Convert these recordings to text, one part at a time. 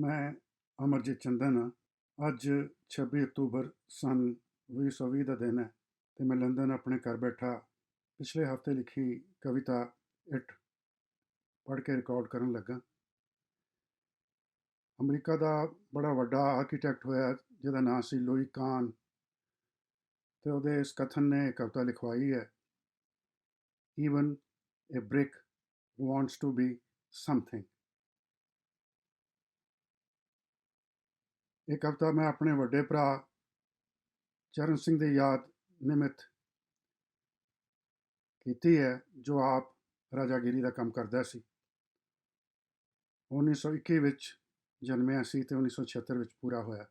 ਮੈਂ ਅਮਰਜੀਤ ਚੰਦਨ ਹਾਂ। ਅੱਜ 26 ਅਕਤੂਬਰ ਸਨ 2020 ਦਾ ਦਿਨ ਹੈ ਤੇ ਮੈਂ ਲੰਡਨ ਆਪਣੇ ਘਰ ਬੈਠਾ ਪਿਛਲੇ ਹਫ਼ਤੇ ਲਿਖੀ ਕਵਿਤਾ ਇਟ ਪੜ੍ਹ ਕੇ ਰਿਕਾਰਡ ਕਰਨ ਲੱਗਾ। ਅਮਰੀਕਾ ਦਾ ਬੜਾ ਵੱਡਾ ਆਰਕੀਟੈਕਟ ਹੋਇਆ, ਜਿਹਦਾ ਨਾਮ ਸੀ ਲੋਈ ਕਾਨ ਤੇ ਉਹਦੇ ਇਸ ਕਥਨ ਨੇ ਕਵਿਤਾ ਲਿਖਵਾਈ ਹੈ। Even a brick wants to be something ਇਹ ਕਵਿਤਾ ਮੈਂ ਆਪਣੇ ਵੱਡੇ ਭਰਾ ਚਰਨ ਸਿੰਘ ਦੀ ਯਾਦ ਨਿਮਿਤ ਕੀਤੀ ਹੈ, ਜੋ ਆਪ ਰਾਜਾਗਿਰੀ ਦਾ ਕੰਮ ਕਰਦਾ ਸੀ। 1921 ਵਿੱਚ ਜਨਮਿਆ ਸੀ ਤੇ 1976 ਵਿੱਚ ਪੂਰਾ ਹੋਇਆ।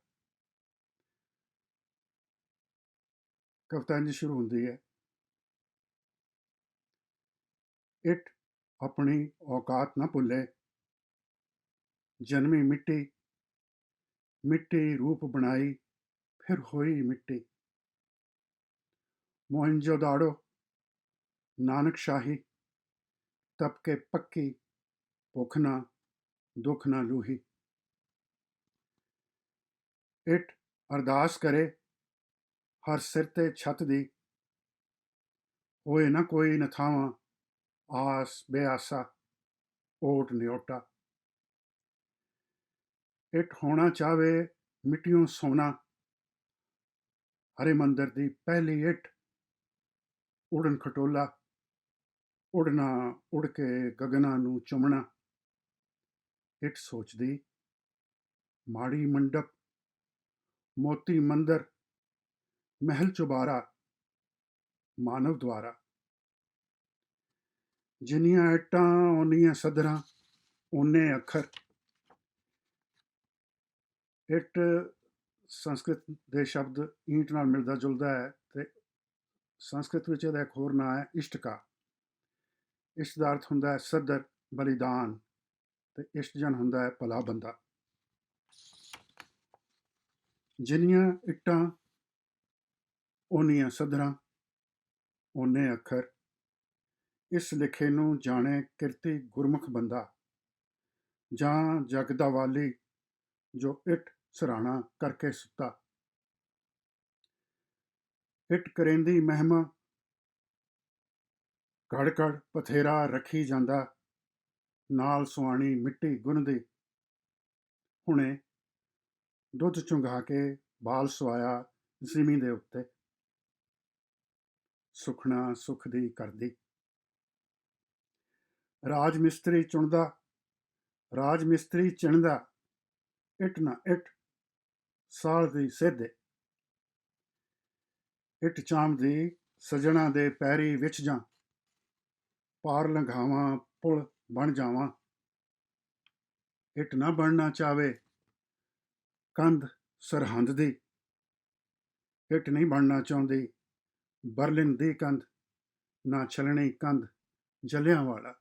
ਕਵਿਤਾ ਇੰਝ ਸ਼ੁਰੂ ਹੁੰਦੀ ਹੈ। ਇਟ ਆਪਣੀ ਔਕਾਤ ਨਾ ਭੁੱਲੇ, ਜਨਮੀ ਮਿੱਟੀ ਮਿੱਟੀ ਰੂਪ ਬਣਾਈ, ਫਿਰ ਹੋਈ ਮਿੱਟੀ। ਮੋਹਨਜੋਦਾੜੋ ਨਾਨਕ ਸ਼ਾਹੀ, ਤਪਕੇ ਪੱਕੀ, ਭੁੱਖ ਨਾ, ਦੁੱਖ ਨਾ ਲੂਹੀ। ਇਟ ਅਰਦਾਸ ਕਰੇ, ਹਰ ਸਿਰ ਤੇ ਛੱਤ ਦੀ। ਹੋਏ ਨਾ ਕੋਈ ਨਥਾਵਾਂ ਆਸ ਬੇਆਸਾ ਓਟ ਨਿਓਟਾ ਇਟ ਹੋਣਾ ਚਾਵੇ ਮਿੱਟੀਓਂ ਸੋਨਾ। ਹਰੇ ਮੰਦਰ ਦੀ ਪਹਿਲੀ ਇਟ ਉੜਨ ਖਟੋਲਾ, ਉੜਨਾ, ਉੜ ਕੇ ਗਗਨਾਂ ਨੂੰ ਚੁੰਮਣਾ। ਇਟ ਸੋਚਦੀ, ਮਾੜੀ ਮੰਡਪ, ਮੋਤੀ ਮੰਦਰ, ਮਹਿਲ ਚੁਬਾਰਾ, ਮਾਨਵ ਦੁਆਰਾ। ਜਿੰਨੀਆਂ ਇੱਟਾਂ, ਓਨੀਆਂ ਸਦਰਾਂ ਓਨੇ ਅੱਖਰ। ਇੱਟ ਸੰਸਕ੍ਰਿਤ ਦੇ ਸ਼ਬਦ ਈਂਟ ਨਾਲ ਮਿਲਦਾ ਜੁਲਦਾ ਹੈ ਤੇ ਸੰਸਕ੍ਰਿਤ ਵਿੱਚ ਇਹਦਾ ਇੱਕ ਹੋਰ ਨਾਂ ਹੈ ਇਸ਼ਟਕਾ। ਇਸ਼ਟ ਦਾ ਅਰਥ ਹੁੰਦਾ ਹੈ ਸਦਰ, ਬਲੀਦਾਨ ਤੇ ਇਸ਼ਟਜਨ ਹੁੰਦਾ ਹੈ ਭਲਾ ਬੰਦਾ। ਜਿੰਨੀਆਂ ਇੱਟਾਂ, ਓਨੀਆਂ ਸਦਰਾਂ, ਓਨੇ ਅੱਖਰ, ਇਸ ਲਿਖੇ ਨੂੰ ਜਾਣੇ ਕਿਰਤੀ ਗੁਰਮੁਖ ਬੰਦਾ, ਜਾਂ ਜਗ ਦਾ ਵਾਲੀ ਜੋ ਇਟ ਸਰਾਣਾ ਕਰਕੇ ਸੁੱਤਾ। ਇਟ ਕਰੇਂਦੀ ਮਹਿਮਾ। ਘੜ ਘੜ ਪਥੇਰਾ ਰੱਖੀ ਜਾਂਦਾ। ਨਾਲ ਸੁਆਣੀ ਮਿੱਟੀ ਗੁੰਨਦੀ। ਹੁਣੇ ਦੁੱਧ ਚੁੰਘਾ ਕੇ ਬਾਲ ਸਵਾਇਆ ਜ਼ਮੀਨ ਦੇ ਉੱਤੇ। ਸੁਖਣਾ ਸੁਖ ਦੀ ਕਰਦੀ। ਰਾਜ ਮਿਸਤਰੀ ਚੁਣਦਾ। ਰਾਜ ਮਿਸਤਰੀ ਚਿਣਦਾ। ਇਟ ਨਾ ਇਟ ਸਾਲ ਦੀ ਸਿੱਧੇ। ਇਟ ਚਾਮਦੀ ਸਜਣਾ ਦੇ ਪੈਰੀ ਵਿੱਚ ਜਾਂ ਪਾਰ ਲੰਘਾਵਾਂ, ਪੁਲ ਬਣ ਜਾਵਾਂ। ਇਟ ਨਾ ਬਣਨਾ ਚਾਵੇ, ਕੰਧ ਸਰਹੰਦ ਦੀ। ਇਟ ਨਹੀਂ ਬਣਨਾ ਚਾਹੁੰਦੀ ਬਰਲਿਨ ਦੀ ਕੰਧ, ਨਾ ਛਲਣੀ ਕੰਧ ਜਲਿਆਂ ਵਾਲਾ।